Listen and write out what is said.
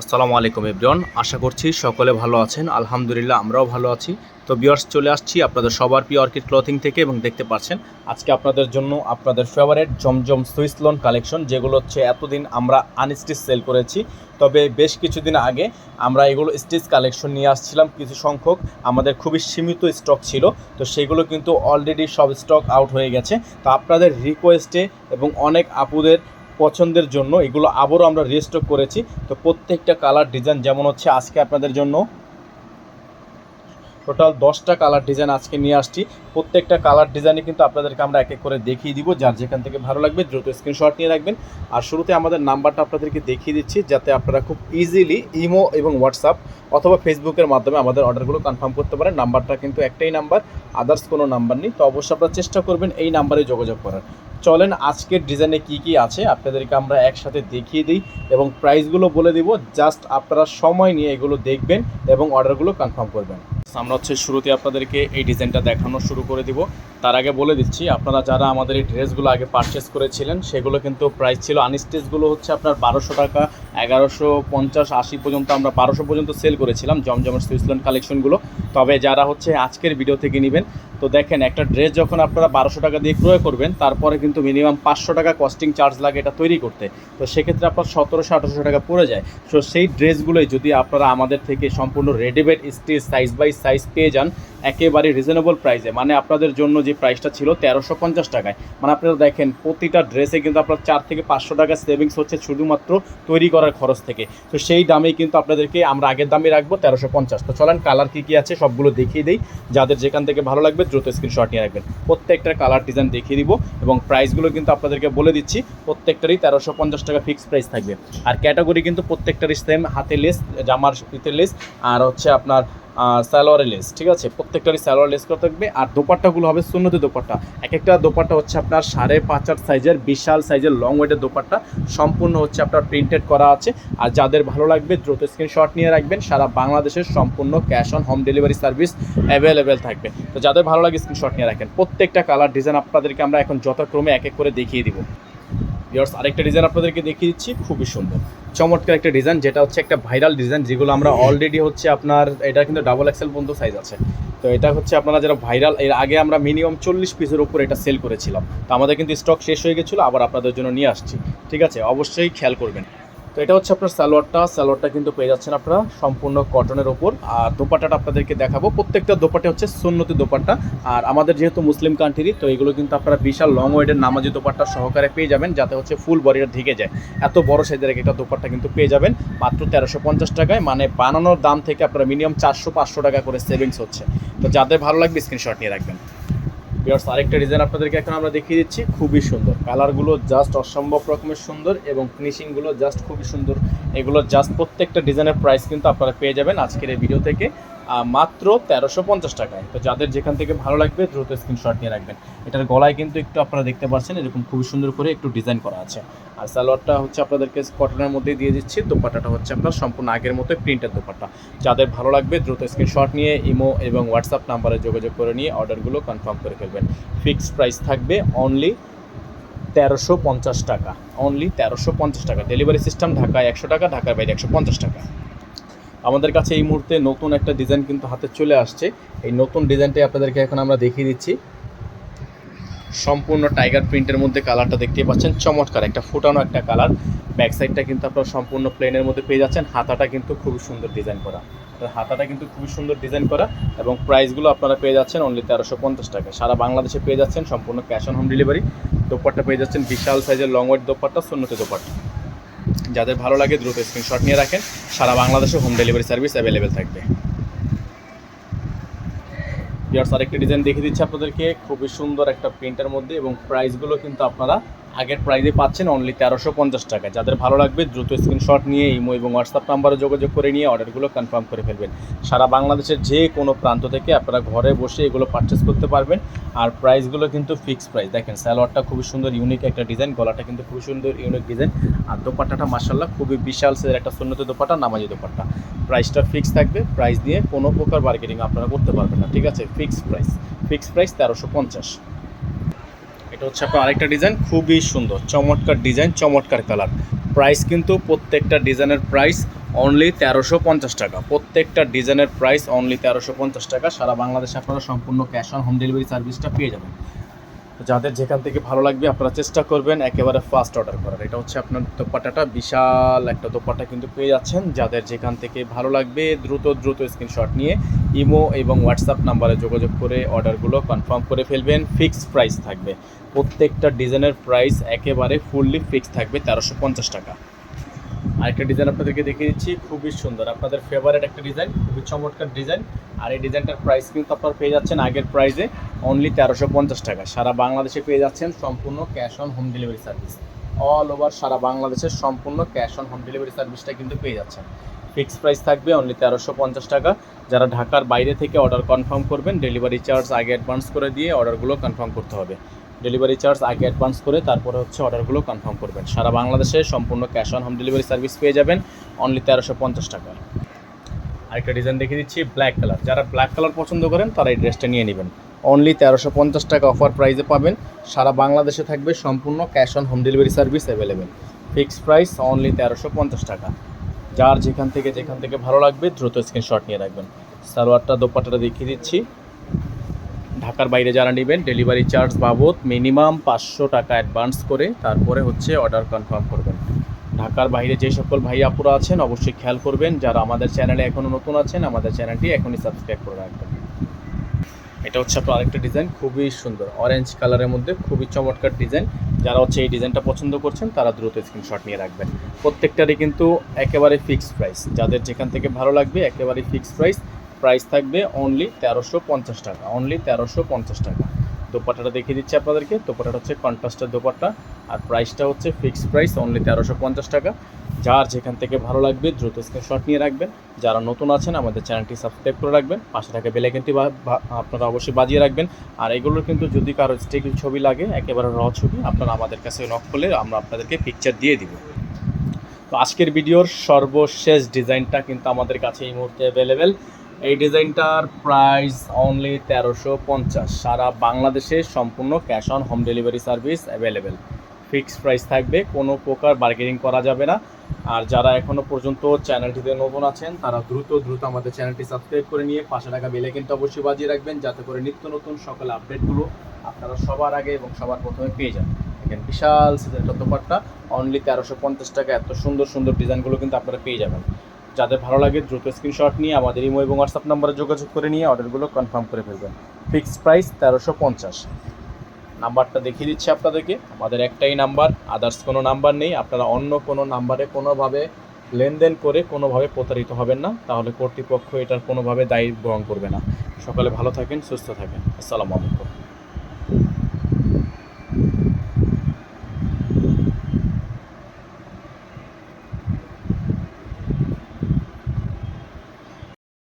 আসসালামু আলাইকুম এভরিওয়ান, আশা করছি সকলে ভালো আছেন। আলহামদুলিল্লাহ আমরাও ভালো আছি। তো বিয়ার্স চলে আসছি আপনাদের সবার প্রিয় অর্কিড ক্লথিং থেকে এবং দেখতে পাচ্ছেন, আজকে আপনাদের জন্য আপনাদের ফেভারেট জমজম সুইস লোন কালেকশন যেগুলো হচ্ছে এতদিন আমরা আনস্টিচ সেল করেছি। তবে বেশ কিছুদিন আগে আমরা এগুলো স্টিচ কালেকশন নিয়ে আসছিলাম, কিছু সংখ্যক আমাদের খুবই সীমিত স্টক ছিল। তো সেগুলো কিন্তু অলরেডি সব স্টক আউট হয়ে গেছে। তো আপনাদের রিকোয়েস্টে এবং অনেক আপুদের পছন্দের জন্য, এগুলো আবারও আমরা রিস্টক করেছি। তো প্রত্যেকটা কালার ডিজাইন যেমন হচ্ছে আজকে আপনাদের জন্য টোটাল দশটা কালার ডিজাইন আজকে নিয়ে আসছি। প্রত্যেকটা কালার ডিজাইনে কিন্তু আপনাদেরকে আমরা এক এক করে দেখিয়ে দিব, যার যেখান থেকে ভালো লাগবে দ্রুত স্ক্রিনশট নিয়ে রাখবেন। আর শুরুতে আমাদের নাম্বারটা আপনাদেরকে দেখিয়ে দিচ্ছি, যাতে আপনারা খুব ইজিলি ইমো এবং হোয়াটসঅ্যাপ অথবা ফেসবুকের মাধ্যমে আমাদের অর্ডারগুলো কনফার্ম করতে পারেন। নাম্বারটা কিন্তু একটাই নাম্বার আদার্স কোনো নাম্বার নেই। তো অবশ্যই আপনারা চেষ্টা করবেন এই নাম্বারে যোগাযোগ করার। চলেন, আজকের ডিজাইনে কি কি আছে আপনাদেরকে আমরা একসাথে দেখিয়ে দিই এবং প্রাইসগুলো বলে দিব। জাস্ট আপনারা সময় নিয়ে এগুলো দেখবেন এবং অর্ডারগুলো কনফার্ম করবেন। আমরা হচ্ছে শুরুতে আপনাদেরকে এই ডিজাইনটা দেখানো শুরু করে দিব। তার আগে বলে দিচ্ছি, আপনারা যারা আমাদের এই ড্রেসগুলো আগে পারচেস করেছিলেন, সেগুলো কিন্তু প্রাইস ছিল আনস্টেজগুলো হচ্ছে আপনার বারোশো টাকা, এগারোশো পঞ্চাশ, আশি পর্যন্ত আমরা বারোশো পর্যন্ত সেল করেছিলাম জমজমের সুইসল্যান্ড কালেকশনগুলো তবে যারা হচ্ছে আজকের ভিডিও থেকে নেবেন, তো দেখেন একটা ড্রেস যখন আপনারা বারোশো টাকা দিয়ে ক্রয় করবেন, তারপরে কিন্তু মিনিমাম পাঁচশো টাকা কস্টিং চার্জ লাগে এটা তৈরি করতে। তো সেক্ষেত্রে আপনার সতেরোশো, আঠারোশো টাকা পড়ে যায়। সো সেই ড্রেসগুলোই যদি আপনারা আমাদের থেকে সম্পূর্ণ readymade stitch size by size পেয়ে যান, একেবারে রিজনেবল প্রাইসে মানে আপনাদের জন্য যে প্রাইসটা ছিল তেরোশো পঞ্চাশ টাকায়। মানে আপনারা দেখেন, প্রতিটা ড্রেসে কিন্তু আপনার চার থেকে পাঁচশো টাকা সেভিংস হচ্ছে শুধুমাত্র তৈরি করার খরচ থেকে। তো সেই দামেই কিন্তু আপনাদেরকে আমরা আগের দামে রাখব তেরোশো পঞ্চাশ। তো চলেন কালার কী কী আছে সবগুলো দেখিয়ে দিই। যাদের যেখান থেকে ভালো লাগবে দ্রুত স্ক্রিনশট নিয়ে রাখবেন। প্রত্যেকটার কালার ডিজাইন দেখিয়ে দিব এবং প্রাইসগুলো কিন্তু আপনাদেরকে বলে দিচ্ছি, প্রত্যেকটারই তেরোশো পঞ্চাশ টাকা ফিক্স প্রাইস থাকবে। আর ক্যাটাগরি কিন্তু প্রত্যেকটারই সেম হাতে লেস জামার পিতের লেস আর হচ্ছে আপনার সালোয়ারের লেস ঠিক আছে? প্রত্যেকটারই সালোয়ার লেস করা থাকবে আর দোপাট্টাগুলো হবে সুন্নতি দোপাট্টা। এক একটা দোপাট্টা হচ্ছে আপনার সাড়ে পাঁচ আট সাইজের, বিশাল সাইজের লং ওয়েটের দোপাট্টা। সম্পূর্ণ হচ্ছে আপনার প্রিন্টেড করা আছে। আর যাদের ভালো লাগবে, দ্রুত স্ক্রিনশট নিয়ে রাখবেন। সারা বাংলাদেশের সম্পূর্ণ cash on home delivery service available থাকবে। তো যাদের ভালো লাগে স্ক্রিনশট নিয়ে রাখেন। প্রত্যেকটা কালার ডিজাইন আপনাদেরকে আমরা এখন যথাক্রমে এক এক করে দেখিয়ে দিব। ইয়ার্স আরেকটা ডিজাইন আপনাদেরকে দেখিয়ে দিচ্ছি, খুবই সুন্দর। চমৎকার একটা ডিজাইন যেটা হচ্ছে একটা ভাইরাল ডিজাইন যেগুলো আমরা অলরেডি হচ্ছে আপনার, এটা কিন্তু ডাবল এক্সেল পর্যন্ত সাইজ আছে। তো এটা হচ্ছে আপনারা যারা ভাইরাল এর আগে আমরা মিনিমাম চল্লিশ পিসের উপর এটা সেল করেছিলাম। তো আমাদের কিন্তু স্টক শেষ হয়ে গেছিল, আবার আপনাদের জন্য নিয়ে আসছি। ঠিক আছে? অবশ্যই খেয়াল করবেন। তো এটা হচ্ছে আপনার সালোয়ারটা। সালোয়ারটা কিন্তু পেয়ে যাচ্ছেন আপনারা সম্পূর্ণ কটনের ওপর আর দোপাট্টাটা আপনাদেরকে দেখাবো। প্রত্যেকটা দোপাট্টা হচ্ছে সুন্নতি দোপাট্টা। আর আমাদের যেহেতু মুসলিম কান্ট্রি তো এগুলো কিন্তু আপনারা বিশাল লং ওয়েডের নামাজি দোপাট্টা সহকারে পেয়ে যাবেন, যাতে হচ্ছে ফুল বডিটা ঢেকে যায়। এত বড় সাইজের একটা দোপাট্টা কিন্তু পেয়ে যাবেন, মাত্র তেরোশো পঞ্চাশ টাকায়। মানে বানানোর দাম থেকে আপনারা মিনিমাম চারশো পাঁচশো টাকা করে সেভিংস হচ্ছে। তো যাদের ভালো লাগবে স্ক্রিনশট নিয়ে রাখবেন। বিয়ার্স আরেকটা ডিজাইন আপনাদেরকে এখন আমরা দেখিয়ে দিচ্ছি। খুবই সুন্দর। কালারগুলো জাস্ট অসম্ভব রকমের সুন্দর এবং ফিনিশিংগুলো জাস্ট খুবই সুন্দর। এগুলো জাস্ট প্রত্যেকটা ডিজাইনের প্রাইস কিন্তু আপনারা পেয়ে যাবেন আজকের এই ভিডিও থেকে। মাত্র তেরোশো পঞ্চাশ টাকায়। তো যাদের যেখান থেকে ভালো লাগবে, দ্রুত স্ক্রিনশট নিয়ে রাখবেন। এটার গলায় কিন্তু একটু আপনারা দেখতে পাচ্ছেন, এরকম খুবই সুন্দর করে একটু ডিজাইন করা আছে। আর সালোয়ারটা হচ্ছে আপনাদেরকে কটনের মধ্যেই দিয়ে দিচ্ছি, দোপাট্টাটা হচ্ছে আপনার সম্পূর্ণ আগের মতো প্রিন্টের দোপাট্টা। যাদের ভালো লাগবে, দ্রুত স্ক্রিনশট নিয়ে ইমো এবং হোয়াটসঅ্যাপ নাম্বারে যোগাযোগ করে নিয়ে অর্ডারগুলো কনফার্ম করে ফেলবেন। ফিক্সড প্রাইস থাকবে অনলি তেরোশো পঞ্চাশ টাকা। অনলি তেরোশো পঞ্চাশ টাকা। ডেলিভারি সিস্টেম ঢাকায় একশো টাকা, ঢাকার বাইরে একশো পঞ্চাশ টাকা। আমাদের কাছে এই মুহূর্তে নতুন একটা ডিজাইন কিন্তু হাতে চলে আসছে। এই নতুন ডিজাইনটাই আপনাদেরকে এখন আমরা দেখিয়ে দিচ্ছি। সম্পূর্ণ টাইগার প্রিন্টের মধ্যে কালারটা দেখতে পাচ্ছেন। চমৎকার একটা ফুটানো একটা কালার ব্যাক সাইডটা কিন্তু আপনারা সম্পূর্ণ প্লেনের মধ্যে পেয়ে যাচ্ছেন। হাতাটা কিন্তু খুবই সুন্দর ডিজাইন করা। হাতাটা কিন্তু খুবই সুন্দর ডিজাইন করা এবং প্রাইসগুলো আপনারা পেয়ে যাচ্ছেন অনলি তেরোশো পঞ্চাশ টাকা সারা বাংলাদেশে পেয়ে যাচ্ছেন সম্পূর্ণ cash on home delivery dupatta পেয়ে যাচ্ছেন বিশাল সাইজের লং ওয়েট দোপাট্টা, সুন্নতি দোপাট্টা। যাদের ভালো লাগে দ্রুত স্ক্রিনশট নিয়ে রাখেন। সারা বাংলাদেশে হোম ডেলিভারি সার্ভিস অ্যাভেলেবেল থাকবে। ইয়ার্স আরেকটি ডিজাইন দেখিয়ে দিচ্ছি আপনাদেরকে। খুবই সুন্দর একটা প্রিন্টের মধ্যে এবং প্রাইসগুলো কিন্তু আপনারা আগের প্রাইসে পাচ্ছেন অনলি তেরোশো পঞ্চাশ টাকা। যাদের ভালো লাগবে, দ্রুত স্ক্রিনশট নিয়ে ইমো এবং হোয়াটসঅ্যাপ নাম্বারে যোগাযোগ করে নিয়ে অর্ডারগুলো কনফার্ম করে ফেলবেন। সারা বাংলাদেশের যে কোনো প্রান্ত থেকে আপনারা ঘরে বসে এগুলো পারচেস করতে পারবেন। আর প্রাইসগুলো কিন্তু ফিক্স প্রাইস দেখেন স্যালোয়ারটা খুবই সুন্দর ইউনিক একটা ডিজাইন গলাটা কিন্তু খুবই সুন্দর ইউনিক ডিজাইন আর দোপাট্টাটা মার্শাল্লাহ খুবই বিশাল সাইজের একটা সুন্নত দোপাট্টা, নামাজি দোপাট্টা। প্রাইসটা ফিক্স থাকবে। প্রাইস দিয়ে কোনো প্রকার বার্গেনিং আপনারা করতে পারবেন না, ঠিক আছে? ফিক্স প্রাইস ফিক্স প্রাইস তেরোশো পঞ্চাশ। এটা হচ্ছে আপনার আরেকটা ডিজাইন খুবই সুন্দর, চমৎকার ডিজাইন চমৎকার কালার প্রাইস কিন্তু প্রত্যেকটা ডিজাইনের প্রাইস অনলি তেরোশো পঞ্চাশ টাকা। প্রত্যেকটা ডিজাইনের প্রাইস অনলি তেরোশো পঞ্চাশ টাকা। সারা বাংলাদেশে আপনারা সম্পূর্ণ ক্যাশ অন হোম ডেলিভারি সার্ভিসটা পেয়ে যাবেন। যাদের যেখান থেকে ভালো লাগবে আপনারা চেষ্টা করবেন একেবারে ফার্স্ট অর্ডার করার। এটা হচ্ছে আপনার দোপাটাটা বিশাল একটা দোপাটা কিন্তু পেয়ে যাচ্ছেন। যাদের যেখান থেকে ভালো লাগবে, দ্রুত দ্রুত স্ক্রিনশট নিয়ে ইমো এবং হোয়াটসঅ্যাপ নাম্বারে যোগাযোগ করে অর্ডারগুলো কনফার্ম করে ফেলবেন। ফিক্সড প্রাইস থাকবে। প্রত্যেকটা ডিজাইনের প্রাইস একেবারে ফুললি ফিক্স থাকবে তেরোশো পঞ্চাশ টাকা। আরেকটা ডিজাইন আপনাদেরকে দেখিয়ে দিচ্ছি, খুবই সুন্দর। আপনাদের ফেভারিট একটা ডিজাইন খুবই চমৎকার ডিজাইন আর এই ডিজাইনটার প্রাইস কিন্তু আপনারা পেয়ে যাচ্ছেন আগের প্রাইসে অনলি তেরোশো পঞ্চাশ টাকা। সারা বাংলাদেশে পেয়ে যাচ্ছেন সম্পূর্ণ cash on home delivery service all over সারা বাংলাদেশের সম্পূর্ণ ক্যাশ অন হোম ডেলিভারি সার্ভিসটা কিন্তু পেয়ে যাচ্ছেন। ফিক্স প্রাইস থাকবে অনলি তেরোশো পঞ্চাশ টাকা। যারা ঢাকার বাইরে থেকে অর্ডার কনফার্ম করবেন ডেলিভারি চার্জ আগে অ্যাডভান্স করে দিয়ে অর্ডারগুলো কনফার্ম করতে হবে। ডেলিভারি চার্জ আগে অ্যাডভান্স করে তারপরে হচ্ছে অর্ডারগুলো কনফার্ম করবেন। সারা বাংলাদেশে সম্পূর্ণ cash on home delivery service পেয়ে যাবেন অনলি তেরোশো পঞ্চাশ টাকা। আরেকটা ডিজাইন দেখিয়ে দিচ্ছি ব্ল্যাক কালার যারা ব্ল্যাক কালার পছন্দ করেন, তারা এই ড্রেসটা নিয়ে নেবেন। অনলি তেরোশো পঞ্চাশ টাকা অফার প্রাইসে পাবেন। সারা বাংলাদেশে থাকবে সম্পূর্ণ cash on home delivery service available fixed price only তেরোশো পঞ্চাশ টাকা। যার যেখান থেকে যেখান থেকে ভালো লাগবে, দ্রুত স্ক্রিনশট নিয়ে রাখবেন। সালোয়ারটা, দোপাট্টাটা দেখিয়ে দিচ্ছি। ঢাকার বাইরে যারা নেবেন ডেলিভারি চার্জ বাবদ মিনিমাম পাঁচশো টাকা অ্যাডভান্স করে তারপরে হচ্ছে অর্ডার কনফার্ম করবেন। ঢাকার বাইরে যে সকল ভাই আপুরা আছেন, অবশ্যই খেয়াল করবেন। যারা আমাদের চ্যানেলে এখনও নতুন আছেন, আমাদের চ্যানেলটি এখনই সাবস্ক্রাইব করে রাখবেন। এটা হচ্ছে আপনার আরেকটা ডিজাইন খুবই সুন্দর। অরেঞ্জ কালারের মধ্যে খুবই চমৎকার ডিজাইন যারা হচ্ছে এই ডিজাইনটা পছন্দ করছেন, তারা দ্রুত স্ক্রিনশট নিয়ে রাখবেন। প্রত্যেকটারই কিন্তু একেবারে ফিক্সড প্রাইস যাদের যেখান থেকে ভালো লাগবে, একেবারে ফিক্সড প্রাইস প্রাইস থাকবে অনলি তেরোশো পঞ্চাশ টাকা অনলি তেরোশো পঞ্চাশ টাকা। দোপাট্টাটা দেখিয়ে দিচ্ছি আপনাদেরকে। দোপাট্টাটা হচ্ছে কন্ট্রাস্টের দোপাট্টা। আর প্রাইসটা হচ্ছে ফিক্সড প্রাইস অনলি তেরোশো পঞ্চাশ টাকা। যার যেখান থেকে ভালো লাগবে, দ্রুত স্ক্রিনশট নিয়ে রাখবেন। যারা নতুন আছেন, আমাদের চ্যানেলটি সাবস্ক্রাইব করে রাখবেন। পাশে থাকা বেলাইকেনটি আপনারা অবশ্যই বাজিয়ে রাখবেন। আর এগুলোর কিন্তু যদি কারও স্টিক ছবি লাগে, একেবারে র ছবি, আপনারা আমাদের কাছে নক করলে আমরা আপনাদেরকে পিকচার দিয়ে দিব। তো আজকের ভিডিওর সর্বশেষ ডিজাইনটা কিন্তু আমাদের কাছে এই মুহূর্তে অ্যাভেলেবেল এই ডিজাইনটার প্রাইস অনলি তেরোশো পঞ্চাশ। সারা বাংলাদেশে সম্পূর্ণ cash on home delivery service available fixed price থাকবে, কোনো প্রকার বার্গেনিং করা যাবে না। আর যারা এখনও পর্যন্ত চ্যানেলটিতে নতুন আছেন, তারা দ্রুত দ্রুত আমাদের চ্যানেলটি সাবস্ক্রাইব করে নিয়ে পাশে টাকা বেলে কিন্তু অবশ্যই বাজিয়ে রাখবেন, যাতে করে নিত্য নতুন সকল আপডেটগুলো আপনারা সবার আগে এবং সবার প্রথমে পেয়ে যান। দেখেন বিশাল সিজন দোপাট্টা অনলি তেরোশো পঞ্চাশ টাকা। এত সুন্দর সুন্দর ডিজাইনগুলো কিন্তু আপনারা পেয়ে যাবেন। যাদের ভালো লাগে দ্রুত স্ক্রিনশট নিয়ে আমাদের ইমো এবং হোয়াটসঅ্যাপ নাম্বারে যোগাযোগ করে নিয়ে অর্ডারগুলো কনফার্ম করে ফেলবেন। ফিক্সড প্রাইস তেরোশো পঞ্চাশ। নাম্বারটা দেখিয়ে দিচ্ছি আপনাদেরকে। আমাদের একটাই নাম্বার আদার্স কোনো নাম্বার নেই। আপনারা অন্য কোনো নাম্বারে কোনোভাবে লেনদেন করে কোনোভাবে প্রতারিত হবেন না। তাহলে কর্তৃপক্ষ এটার কোনোভাবে দায়ী গ্রহণ করবে না। সকালে ভালো থাকেন, সুস্থ থাকেন। আসসালামু আলাইকুম।